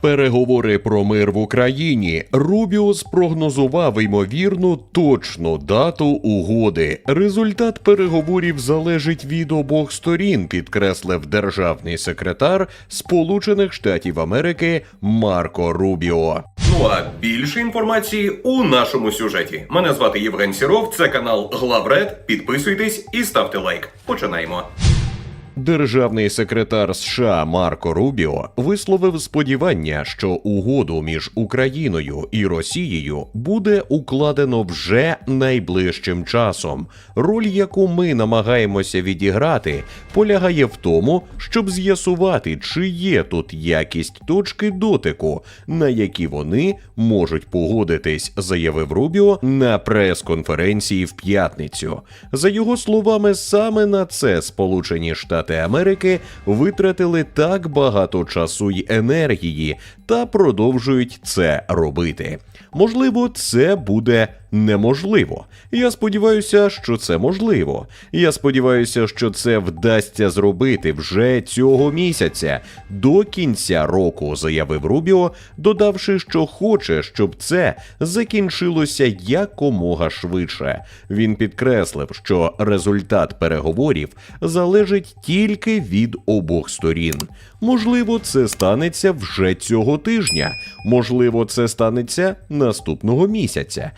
Переговори про мир в Україні. Рубіо спрогнозував ймовірну точну дату угоди. Результат переговорів залежить від обох сторін, підкреслив державний секретар Сполучених Штатів Америки Марко Рубіо. Ну а більше інформації у нашому сюжеті. Мене звати Євген Сіров, це канал Главред. Підписуйтесь і ставте лайк. Починаємо. Державний секретар США Марко Рубіо висловив сподівання, що угоду між Україною і Росією буде укладено вже найближчим часом. Роль, яку ми намагаємося відіграти, полягає в тому, щоб з'ясувати, чи є тут якість точки дотику, на які вони можуть погодитись, заявив Рубіо на прес-конференції в п'ятницю. За його словами, саме на це Сполучені Штати Америки витратили так багато часу й енергії та продовжують це робити. Можливо, це буде неможливо. Я сподіваюся, що це можливо. Я сподіваюся, що це вдасться зробити вже цього місяця до кінця року, заявив Рубіо, додавши, що хоче, щоб це закінчилося якомога швидше. Він підкреслив, що результат переговорів залежить тільки від обох сторін. Можливо, це станеться вже цього тижня. Можливо, це станеться наступного місяця.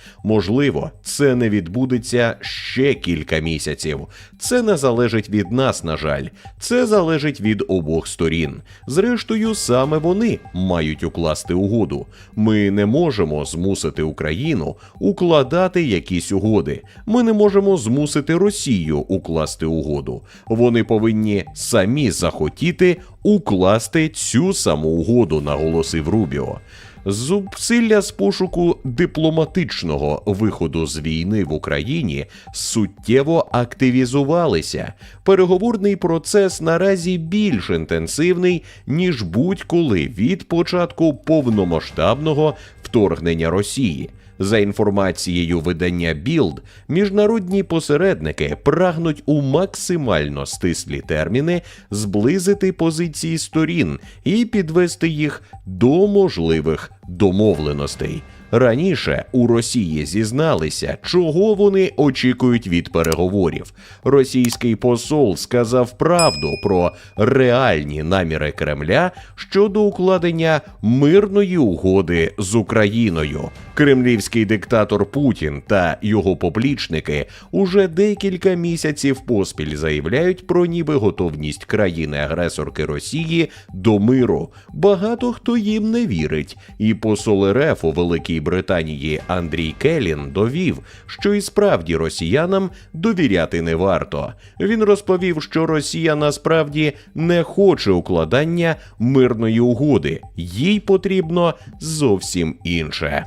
Можливо, це не відбудеться ще кілька місяців. Це не залежить від нас, на жаль. Це залежить від обох сторін. Зрештою, саме вони мають укласти угоду. Ми не можемо змусити Україну укладати якісь угоди. Ми не можемо змусити Росію укласти угоду. Вони повинні самі захотіти укласти цю саму угоду, наголосив Рубіо. Зусилля з пошуку дипломатичного виходу з війни в Україні суттєво активізувалися. Переговорний процес наразі більш інтенсивний ніж будь-коли від початку повномасштабного вторгнення Росії. За інформацією видання Білд, міжнародні посередники прагнуть у максимально стислі терміни зблизити позиції сторін і підвести їх до можливих домовленостей. Раніше у Росії зізналися, чого вони очікують від переговорів. Російський посол сказав правду про реальні наміри Кремля щодо укладення мирної угоди з Україною. Кремлівський диктатор Путін та його поплічники уже декілька місяців поспіль заявляють про ніби готовність країни-агресорки Росії до миру. Багато хто їм не вірить, і посол РФ у Великій Британії Андрій Келін довів, що і справді росіянам довіряти не варто. Він розповів, що Росія насправді не хоче укладання мирної угоди, їй потрібно зовсім інше.